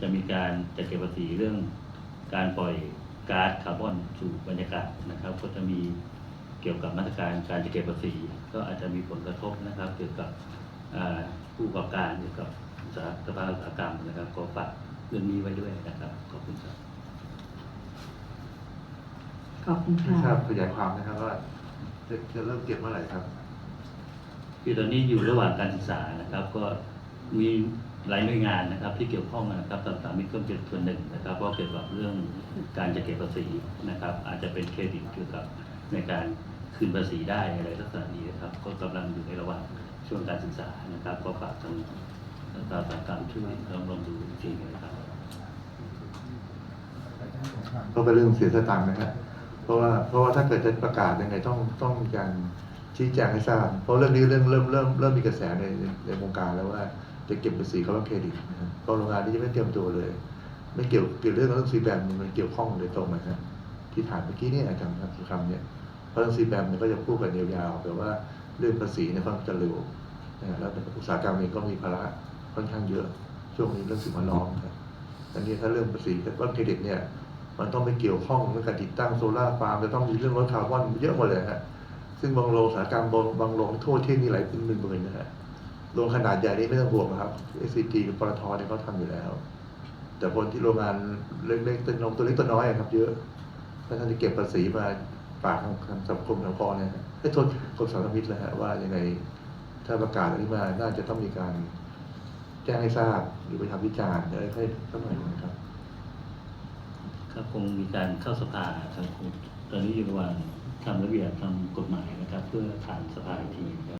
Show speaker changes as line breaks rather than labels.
จะมีการจัดเก็บภาษีเรื่องการปล่อยก๊าซคาร์บอนสู่บรรยากาศนะครับ ก็จะมีเกี่ยวกับมาตรการการจัดเก็บภาษี ก็อาจจะมีผลกระทบนะครับ เกี่ยวกับอ่าผู้ประกอบการเกี่ยวกับอุตสาหสภาอุตสาหกรรมนะครับก็ฝากเรื่องนี้ไว้ด้วยนะครับขอบคุณครับ
ขอบคุณ
ไม่
ค่ะ
ทราบขยายความนะครับว่าจะจะเริ่มเก็บเมื่อไหร่ครับ
คือตอนนี้อยู่ระหว่างการศึกษานะครับ ก็มี หลายหน่วยงานนะครับที่เกี่ยวข้องนะครับต่างๆมีเครื่องเป็นส่วนหนึ่งนะครับเพราเกี่ยวกับเรื่องการจะเก็บภาษีนะครับ อาจจะเป็นเครดิตเกี่ยวกับในการคืนภาษีได้อะไรลักษณะนี้นะครับ ก็กำลังอยู่ในระหว่างช่วงการศึกษานะครับ ก็ฝากทางตาตาการช่วยลองลองดูอีกทีนะครับ
ก็เป็นเรื่องเสียสตังค์นะฮะเพราะว่าเพราะว่าถ้าเกิดจะประกาศยังไงต้องต้องมีการชี้แจงให้ทราบเพราะเรื่องนี้เรื่องเริ่มเริ่มเริ่มมีกระแสในในวงการแล้วว่า จะเก็บภาษีเขาว่าเครดิตนะฮะเพราะโรงงานนี้จะไม่เตรียมตัวเลย ไม่เกี่ยวเกี่ยวเรื่องเรื่องซีแบมมันเกี่ยวข้องโดยตรงนะฮะที่ถามเมื่อกี้นี่อาจารย์ครับคำเนี่ยเพราะเรื่องซีแบมเนี่ยก็จะพูดกันยาวๆแต่ว่าเรื่องภาษีเนี่ยค่อนข้างจะเร็วนะแล้วอุตสาหกรรมเองก็มีภาระค่อนข้างเยอะช่วงนี้เรื่องสิ่งแวดล้อมนะครับอันนี้ถ้าเรื่องภาษีว่าเครดิตเนี่ยมันต้องไปเกี่ยวข้องเรื่องการติดตั้งโซลาร์ฟาร์มจะต้องมีเรื่องลดคาร์บอนเยอะหมดเลยฮะซึ่งบางโรงอุตสาหกรรมบางบางโรงทั่วเทศนี่หลายเป็นหมื่นหมื่นนะฮะ โรงขนาดใหญ่นี่ไม่ต้องห่วงนะครับ SCG กับปตทเนี่ยเขาทำอยู่แล้ว แต่คนที่โรงงานเล็กๆตัวนตัวเล็กตัวน้อยครับ เยอะถ้าท่านจะเก็บภาษีมาฝากทางสังคมสังคมเนี่ยให้ทนกรมสรรพมิตรแล้วฮะว่ายังไงถ้าประกาศอันนี้มาน่าจะต้องมีการแจ้งให้ทราบหรือไปทำวิจารณ์จะได้ให้สักหน่อยนะครับ
ครับคงมีการเข้าสภาครับตอนนี้อยู่ระหว่างทำระเบียบทำกฎหมายนะครับ เพื่อผ่านสภาอีกทีครับ